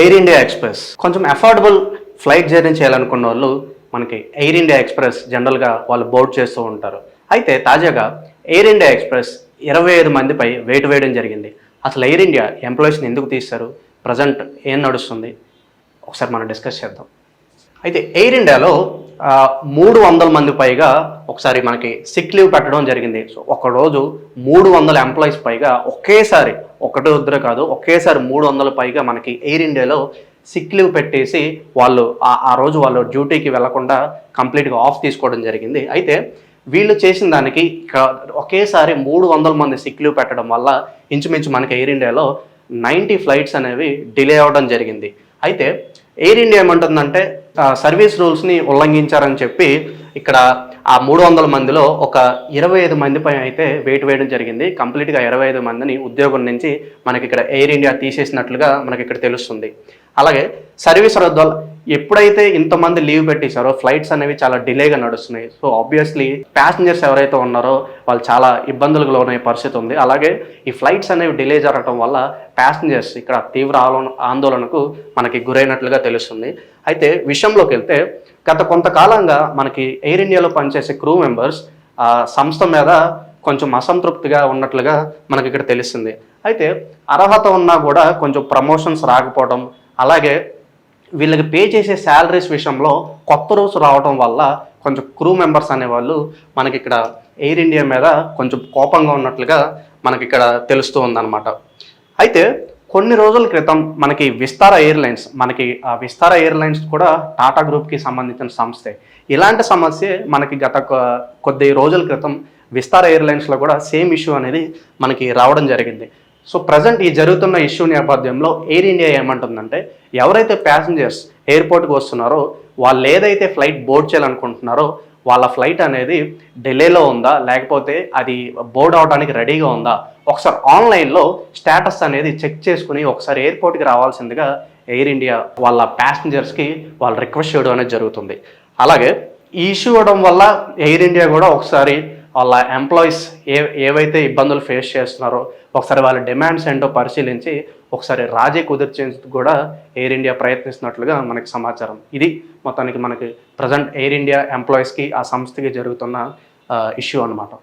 Air India express కొంచెం affordable flight journey చేయాలనుకున్న వాళ్ళు మనకి ఎయిర్ ఇండియా ఎక్స్ప్రెస్ జనరల్గా వాళ్ళు బోర్డ్ చేస్తూ ఉంటారు. అయితే తాజాగా ఎయిర్ ఇండియా ఎక్స్ప్రెస్ ఇరవై ఐదు మందిపై వెయిట్ వేయడం జరిగింది. అసలు ఎయిర్ ఇండియా ఎంప్లాయీస్ని ఎందుకు తీస్తారు ప్రజెంట్ ఏం నడుస్తుంది? ఒకసారి మనం డిస్కస్ చేద్దాం. అయితే ఎయిర్ ఇండియాలో మూడు వందల మంది పైగా ఒకసారి మనకి సిక్ లీవ్ పెట్టడం జరిగింది. సో ఒకరోజు మూడు వందల ఎంప్లాయీస్ పైగా ఒకేసారి ఒకటో ఇద్దరు కాదు ఒకేసారి మూడు వందల పైగా మనకి ఎయిర్ ఇండియాలో సిక్ లీవ్ పెట్టేసి వాళ్ళు ఆ రోజు వాళ్ళు డ్యూటీకి వెళ్ళకుండా కంప్లీట్గా ఆఫ్ తీసుకోవడం జరిగింది. అయితే వీళ్ళు చేసిన దానికి ఒకేసారి మూడు వందల మంది సిక్ లీవ్ పెట్టడం వల్ల ఇంచుమించు మనకి ఎయిర్ ఇండియాలో నైంటీ ఫ్లైట్స్ అనేవి డిలే అవ్వడం జరిగింది. అయితే ఎయిర్ ఇండియా ఏమంటుందంటే సర్వీస్ రూల్స్ని ఉల్లంఘించారని చెప్పి ఇక్కడ ఆ మూడు వందల మందిలో ఒక ఇరవై ఐదు మందిపై అయితే వెయిట్ వేయడం జరిగింది. కంప్లీట్గా ఇరవై ఐదు మందిని ఉద్యోగం నుంచి మనకి ఇక్కడ ఎయిర్ ఇండియా తీసేసినట్లుగా మనకి ఇక్కడ తెలుస్తుంది. అలాగే సర్వీస్ రద్దు ఎప్పుడైతే ఇంతమంది లీవ్ పెట్టేశారో ఫ్లైట్స్ అనేవి చాలా డిలేగా నడుస్తున్నాయి. సో ఆబ్వియస్లీ ప్యాసింజర్స్ ఎవరైతే ఉన్నారో వాళ్ళు చాలా ఇబ్బందులకు లోనయ్యే పరిస్థితి ఉంది. అలాగే ఈ ఫ్లైట్స్ అనేవి డిలే జరగడం వల్ల ప్యాసింజర్స్ ఇక్కడ తీవ్ర ఆలో- ఆందోళనకు మనకి గురైనట్లుగా తెలుస్తుంది. అయితే విషయంలోకి వెళ్తే గత కొంతకాలంగా మనకి ఎయిర్ ఇండియాలో పనిచేసే క్రూ మెంబర్స్ ఆ సంస్థ మీద కొంచెం అసంతృప్తిగా ఉన్నట్లుగా మనకి ఇక్కడ తెలుస్తుంది. అయితే అర్హత ఉన్నా కూడా కొంచెం ప్రమోషన్స్ రాకపోవడం అలాగే వీళ్ళకి పే చేసే శాలరీస్ విషయంలో కొత్త రూల్స్ రావడం వల్ల కొంచెం క్రూ మెంబర్స్ అనేవాళ్ళు మనకి ఇక్కడ ఎయిర్ ఇండియా మీద కొంచెం కోపంగా ఉన్నట్లుగా మనకి ఇక్కడ తెలుస్తూ ఉందన్నమాట. అయితే కొన్ని రోజుల క్రితం మనకి విస్తార ఎయిర్లైన్స్ మనకి ఆ విస్తార ఎయిర్లైన్స్ కూడా టాటా గ్రూప్కి సంబంధించిన సంస్థే. ఇలాంటి సమస్య మనకి గత కొద్ది రోజుల క్రితం విస్తార ఎయిర్లైన్స్లో కూడా సేమ్ ఇష్యూ అనేది మనకి రావడం జరిగింది. సో ప్రజెంట్ ఈ జరుగుతున్న ఇష్యూ నేపథ్యంలో ఎయిర్ ఇండియా ఏమంటుందంటే ఎవరైతే ప్యాసింజర్స్ ఎయిర్పోర్ట్కి వస్తున్నారో వాళ్ళు ఏదైతే ఫ్లైట్ బోర్డ్ చేయాలనుకుంటున్నారో వాళ్ళ ఫ్లైట్ అనేది ఢిల్లీలో ఉందా లేకపోతే అది బోర్డ్ అవడానికి రెడీగా ఉందా ఒకసారి ఆన్లైన్లో స్టేటస్ అనేది చెక్ చేసుకుని ఒకసారి ఎయిర్పోర్ట్కి రావాల్సిందిగా ఎయిర్ ఇండియా వాళ్ళ ప్యాసింజర్స్కి వాళ్ళు రిక్వెస్ట్ చేయడం అనేది జరుగుతుంది. అలాగే ఈ ఇష్యూ అవ్వడం వల్ల ఎయిర్ ఇండియా కూడా ఒకసారి వాళ్ళ ఎంప్లాయీస్ ఏ ఏవైతే ఇబ్బందులు ఫేస్ చేస్తున్నారో ఒకసారి వాళ్ళ డిమాండ్స్ ఏంటో పరిశీలించి ఒకసారి రాజీ కుదిర్చేందుకు కూడా ఎయిర్ ఇండియా ప్రయత్నిస్తున్నట్లుగా మనకి సమాచారం. ఇది మొత్తానికి మనకి ప్రజెంట్ ఎయిర్ ఇండియా ఎంప్లాయీస్కి ఆ సంస్థకి జరుగుతున్న ఇష్యూ అన్నమాట.